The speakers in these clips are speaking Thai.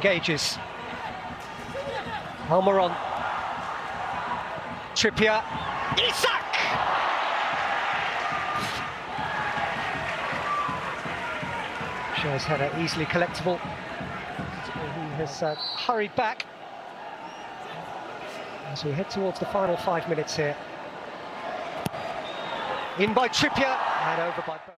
engages. Almiron. Trippier. Isak! Shaw's header easily collectible. He has uh, hurried back as we head towards the final five minutes here. In by Trippier over by.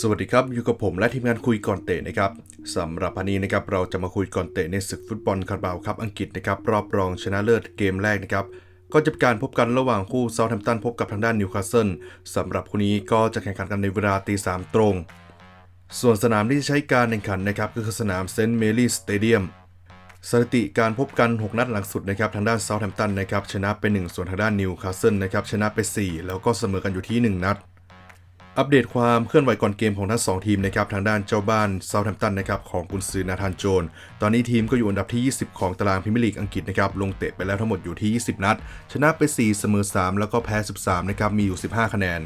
สวัสดีครับ อยู่กับผมและทีมงานคุยก่อนเตะนะครับสำหรับวันนี้นะครับเราจะมาคุยก่อนเตะในศึกฟุตบอลคาราบาวครับอังกฤษนะครับรอบรองชนะเลิศเกมแรกนะครับก็จะเป็นการพบกันระหว่างคู่เซาท์แฮมป์ตันพบกับทางด้านนิวคาสเซิลสำหรับคู่นี้ก็จะแข่งขันกันในเวลาตีสามตรง ส่วนสนามที่ใช้การแข่งขันนะครับก็คือสนามเซนต์เมรี่สเตเดียมสถิติการพบกัน 6 นัดหลังสุดนะครับทางด้านเซาท์แฮมป์ตันนะครับชนะไป 1 ส่วนทางด้านนิวคาสเซิลนะครับชนะไป 4 แล้วก็เสมอกันอยู่ที่ 1 นัด อัปเดตความเคลื่อนไหวก่อนเกมของทั้งสองทีมนะครับทางด้านเจ้าบ้านเซาท์แฮมป์ตันนะครับของกุนซือนาธานโจน ตอนนี้ทีมก็อยู่อันดับที่ 20 ของตารางพรีเมียร์ลีกอังกฤษนะครับลงเตะไปแล้วทั้งหมดอยู่ที่ 20 นัด ชนะไป 4 เสมอ 3 แล้วก็แพ้ 13 นะครับมีอยู่ 15 คะแนน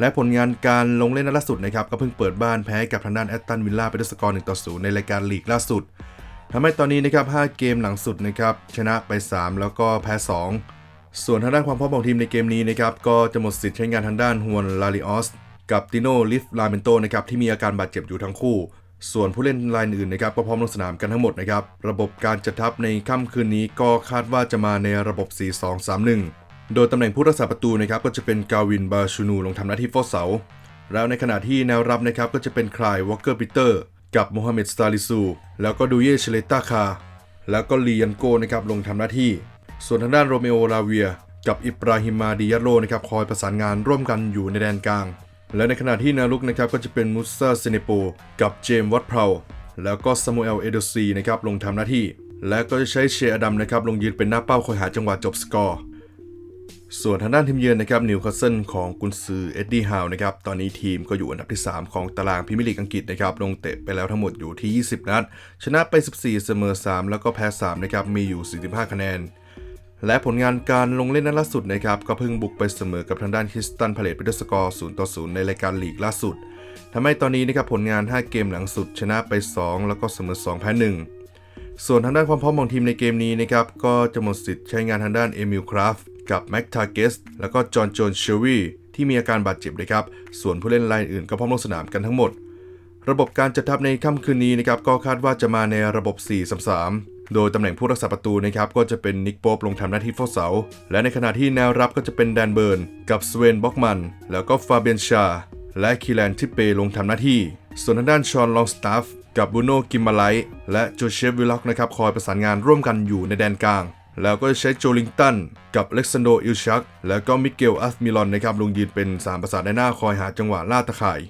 และผลงานการลงเล่นนัดล่าสุดนะครับก็เพิ่งเปิดบ้านแพ้กับทางด้านแอตตันวิลล่าไปด้วยสกอร์1ต่อ0ในรายการลีกล่าสุดทำให้ตอนนี้นะครับ5เกมหลังสุดนะครับชนะไป 3 แล้วก็แพ้ 2 ส่วนทางด้านความพร้อมของทีมในเกมนี้นะครับก็จะหมดสิทธิ์ใช้งานทางด้านฮวนลาริออส กับติโนลิฟลาเมนโตนะครับที่มีอาการบาดเจ็บอยู่ทั้งคู่ ส่วนผู้เล่นรายอื่นนะครับก็พร้อมลงสนามกันทั้งหมดนะครับ ระบบการจัดทัพในค่ำคืนนี้ก็คาดว่าจะมาในระบบ 4-2-3-1 โดยตำแหน่งผู้รักษาประตูนะครับก็จะเป็นกาวินบาชูนูลงทำหน้าที่เฝ้าเสา แล้วในขณะที่แนวรับนะครับก็จะเป็นคลายวอลเกอร์ปีเตอร์กับโมฮัมเหม็ดสตาลิซู แล้วก็ดูเย่เชเลต้าคา แล้วก็ลียันโกนะครับลงทำหน้าที่ ส่วนทางด้านโรเมโอลาเวีย กับอิบราฮิมาดิยาโลนะครับคอยประสานงานร่วมกันอยู่ในแดนกลาง และในขณะที่นวลุกนะครับก็จะเป็นมุสซาเซเนโปกับเจมส์วัตเพลแล้วก็ซามูเอลเอโดซีนะครับลงทำหน้าที่ และก็จะใช้เชอดัมนะครับลงยืนเป็นหน้าเป้าคอยหาจังหวะจบสกอร์ ส่วนทางด้านทีมเยือนนะครับนิวคาสเซิลของกุนซือเอ็ดดี้ฮาวนะครับตอนนี้ทีมก็อยู่อันดับที่ 3 ของตารางพรีเมียร์ลีกอังกฤษนะครับลงเตะไปแล้วทั้งหมดอยู่ที่ 20 นัด ชนะไป 14 เสมอ 3 แล้วก็แพ้ 3 นะครับมีอยู่ 45 คะแนน และผลงานการลงเล่นนัดล่าสุดนะครับก็เพิ่งบุกไปเสมอกับทางด้านคริสตันพาเลตไปด้วยสกอร์0ต่อ0ในรายการลีกล่าสุดทำให้ตอนนี้นะครับผลงาน 5 เกมหลังสุด ชนะไป 2 แล้วก็เสมอ 2 แพ้ 1 ส่วนทางด้านความพร้อมของทีมในเกมนี้นะครับก็จะหมดสิทธิ์ใช้งานทางด้านเอมิลคราฟกับแม็กทาเกสแล้วก็จอห์นโจนเชลวีที่มีอาการบาดเจ็บนะครับ ส่วนผู้เล่นรายอื่นก็พร้อมลงสนามกันทั้งหมด ระบบการจัดทัพในค่ำคืนนี้นะครับก็คาดว่าจะมาในระบบ 4-3-3 โดยตำแหน่งผู้รักษาประตูนะครับก็จะเป็นนิกโป๊ปลงทำหน้าที่เฝ้าเสา และในขณะที่แนวรับก็จะเป็นแดนเบิร์น กับสเวนบ็อกมัน แล้วก็ฟาเบียนชา และคีแลนทิปเปลงทำหน้าที่ ส่วนทางด้านชอนลองสตาฟกับบูโนกิมมาไลท์และโจเชฟวิลล็อกนะครับคอยประสานงานร่วมกันอยู่ในแดนกลาง แล้วก็จะใช้โจลิงตันกับเล็กซานโดอิลชัก แล้วก็มิเกลอัฟมิลอนนะครับลงยืนเป็นสามประสานในหน้าคอยหาจังหวะล่าตะข่าย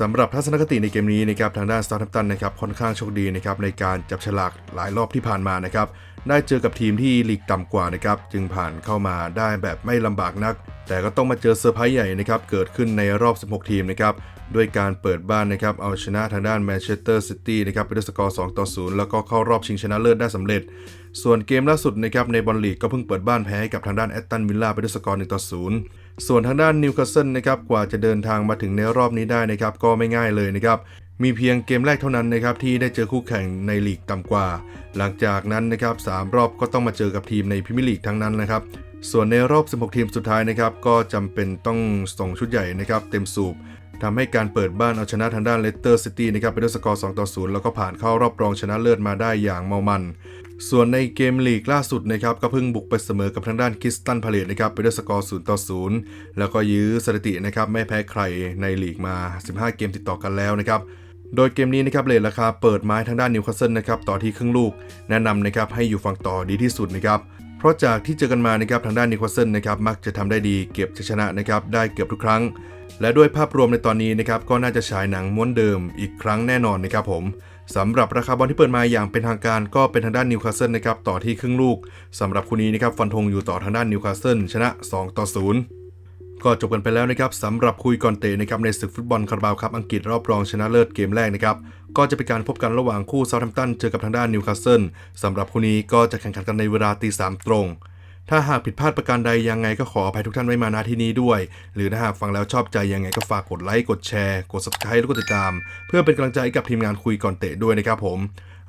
สำหรับทัศนคติในเกมนี้นะครับทางด้าน s ซ u t h แ m p ตันนะครับค่อนข้างโชคดีนะครับในการจับฉลากหลายรอบที่ผ่านมานะครับได้เจอกับทีมที่ลีกต่ำกว่านะครับจึงผ่านเข้ามาได้แบบไม่ลำบากนัก แต่ก็ต้องมาเจอเซอร์ไพรส์ใหญ่นะครับเกิดขึ้นในรอบ 16 ทีมนะครับด้วยการเปิดบ้านนะครับเอาชนะทางด้านแมนเชสเตอร์ซิตี้นะครับไปด้วยสกอร์ 2 ต่อ 0 แล้วก็เข้ารอบชิงชนะเลิศได้สำเร็จ ส่วนเกมล่าสุดนะครับในบอลลีกก็เพิ่งเปิดบ้านแพ้ให้กับทางด้านแอตตันวิลล่าไปด้วยสกอร์ 1 ต่อ 0 ส่วนทางด้านนิวคาสเซิลนะครับกว่าจะเดินทางมาถึงในรอบนี้ได้นะครับก็ไม่ง่ายเลยนะครับมีเพียงเกมแรกเท่านั้นนะครับที่ได้เจอคู่แข่งในลีกต่ำกว่า หลังจากนั้นนะครับสามรอบก็ต้องมาเจอกับทีมในพรีเมียร์ลีกทั้งนั้นนะครับส่วนในรอบ 16 ทีมสุดท้ายนะครับก็จำเป็นต้องส่งชุดใหญ่นะครับเต็มสูบทำให้การเปิดบ้านเอาชนะทางด้านเลสเตอร์ซิตี้นะครับไปด้วยสกอร์2ต่อ0แล้วก็ผ่านเข้ารอบรองชนะเลิศมาได้อย่างเมามัน ส่วนในเกมลีกล่าสุดนะครับก็เพิ่งบุกไปเสมอกับทางด้านคริสตันพาเลตนะครับไปด้วยสกอร์0ต่อ0แล้วก็ยื้อสถิตินะครับไม่แพ้ใครในลีกมา 15 เกมติดต่อกันแล้วนะครับโดยเกมนี้นะครับเลทราคาเปิดไม้ทางด้านนิวคาสเซิลนะครับต่อที่ครึ่งลูก แนะนำนะครับให้อยู่ฝั่งต่อดีที่สุดนะครับเพราะจากที่เจอกันมานะครับทางด้านนิวคาสเซิลนะครับมักจะทำได้ดีเก็บชัยชนะนะครับได้เกือบทุกครั้ง และด้วยภาพรวมในตอนนี้นะครับก็น่าจะฉายหนังม้วนเดิมอีกครั้งแน่นอนนะครับผม สำหรับราคาบอลที่เปิดมาอย่างเป็นทางการก็เป็นทางด้านนิวคาสเซิลนะครับต่อที่ครึ่งลูกสำหรับคู่นี้นะครับฟันธงอยู่ต่อทางด้านนิวคาสเซิลชนะ 2 ต่อ 0 ก็จบกันไปแล้วนะครับสำหรับคุยก่อนเตะนะครับในศึกฟุตบอลคาราบาวครับอังกฤษรอบรองชนะเลิศเกมแรกนะครับก็จะเป็นการพบกันระหว่างคู่เซาท์แฮมป์ตันเจอกับทางด้านนิวคาสเซิลสำหรับคู่นี้ก็จะแข่งขันกันในเวลาตีสามตรง ถ้าหากผิดพลาดประการใดยังไงก็ขออภัยทุกท่านไว้มาณที่นี้ด้วย หรือถ้าหากฟังแล้วชอบใจยังไงก็ฝากกดไลค์กดแชร์ กด subscribe และกดติดตาม เพื่อเป็นกำลังใจกับทีมงานคุยก่อนเตะด้วยนะครับผม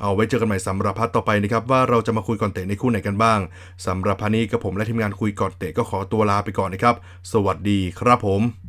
เอาไว้เจอกันใหม่สำหรับพาร์ทต่อไปนะครับ ว่าเราจะมาคุยก่อนเตะในคู่ไหนกันบ้างสำหรับพันนี้กับผมและทีมงานคุยก่อนเตะก็ขอตัวลาไปก่อนนะครับ สวัสดีครับผม